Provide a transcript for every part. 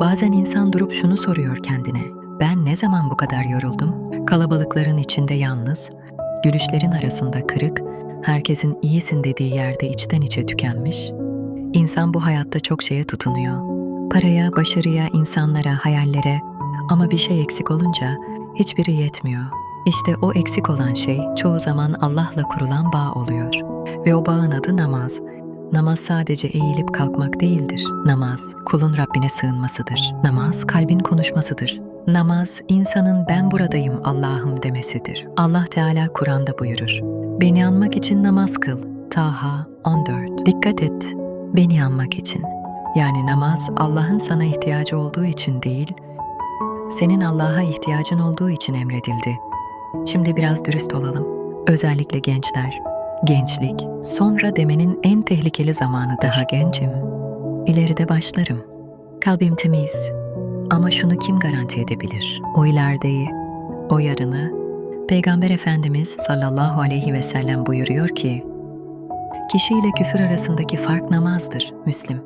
Bazen insan durup şunu soruyor kendine. Ben ne zaman bu kadar yoruldum? Kalabalıkların içinde yalnız, gülüşlerin arasında kırık, herkesin iyisin dediği yerde içten içe tükenmiş. İnsan bu hayatta çok şeye tutunuyor. Paraya, başarıya, insanlara, hayallere ama bir şey eksik olunca hiçbiri yetmiyor. İşte o eksik olan şey çoğu zaman Allah'la kurulan bağ oluyor. Ve o bağın adı namaz. Namaz sadece eğilip kalkmak değildir. Namaz, kulun Rabbine sığınmasıdır. Namaz, kalbin konuşmasıdır. Namaz, insanın ben buradayım Allah'ım demesidir. Allah Teala Kur'an'da buyurur. Beni anmak için namaz kıl. Taha 14. Dikkat et, beni anmak için. Yani namaz Allah'ın sana ihtiyacı olduğu için değil, senin Allah'a ihtiyacın olduğu için emredildi. Şimdi biraz dürüst olalım. Özellikle gençler. Gençlik, sonra demenin en tehlikeli zamanı daha gencim. İleride başlarım. Kalbim temiz. Ama şunu kim garanti edebilir? O ilerideyi, o yarını. Peygamber Efendimiz sallallahu aleyhi ve sellem buyuruyor ki, Kişi ile küfür arasındaki fark namazdır, Müslim.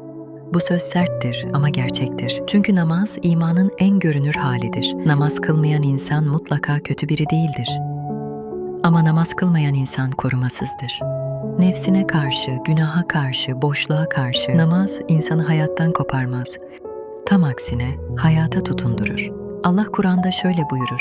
Bu söz serttir ama gerçektir. Çünkü namaz imanın en görünür halidir. Namaz kılmayan insan mutlaka kötü biri değildir. Ama namaz kılmayan insan korumasızdır. Nefsine karşı, günaha karşı, boşluğa karşı namaz insanı hayattan koparmaz. Tam aksine hayata tutundurur. Allah Kur'an'da şöyle buyurur.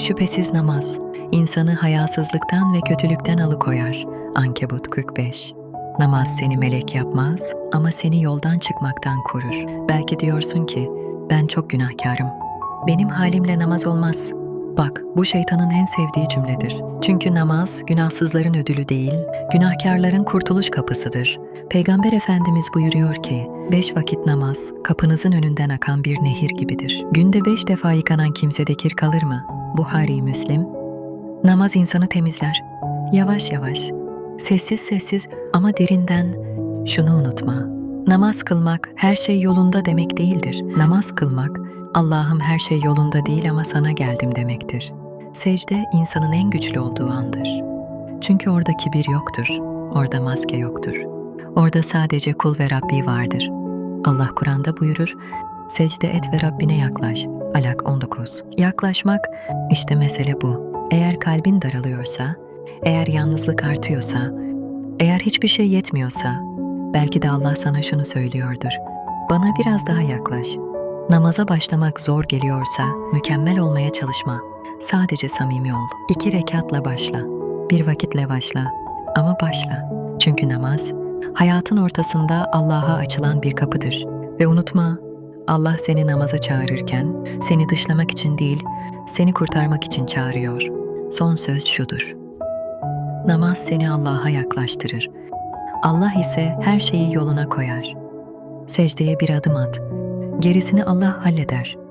Şüphesiz namaz insanı hayasızlıktan ve kötülükten alıkoyar. Ankebut 45 Namaz seni melek yapmaz ama seni yoldan çıkmaktan korur. Belki diyorsun ki ben çok günahkarım. Benim halimle namaz olmaz. Bak bu şeytanın en sevdiği cümledir. Çünkü namaz günahsızların ödülü değil, günahkarların kurtuluş kapısıdır. Peygamber Efendimiz buyuruyor ki, beş vakit namaz kapınızın önünden akan bir nehir gibidir. Günde beş defa yıkanan kimsede kir kalır mı? Buhari Müslim. Namaz insanı temizler. Yavaş yavaş, sessiz sessiz ama derinden şunu unutma. Namaz kılmak her şey yolunda demek değildir. Namaz kılmak Allah'ım her şey yolunda değil ama sana geldim demektir. Secde insanın en güçlü olduğu andır. Çünkü orada kibir yoktur. Orada maske yoktur. Orada sadece kul ve Rabbi vardır. Allah Kur'an'da buyurur, secde et ve Rabbine yaklaş. Alak 19. Yaklaşmak, işte mesele bu. Eğer kalbin daralıyorsa, eğer yalnızlık artıyorsa, eğer hiçbir şey yetmiyorsa, belki de Allah sana şunu söylüyordur. Bana biraz daha yaklaş. Namaza başlamak zor geliyorsa, mükemmel olmaya çalışma. Sadece samimi ol. İki rekatla başla. Bir vakitle başla. Ama başla. Çünkü namaz, hayatın ortasında Allah'a açılan bir kapıdır. Ve unutma, Allah seni namaza çağırırken, seni dışlamak için değil, seni kurtarmak için çağırıyor. Son söz şudur. Namaz seni Allah'a yaklaştırır. Allah ise her şeyi yoluna koyar. Secdeye bir adım at. Gerisini Allah halleder.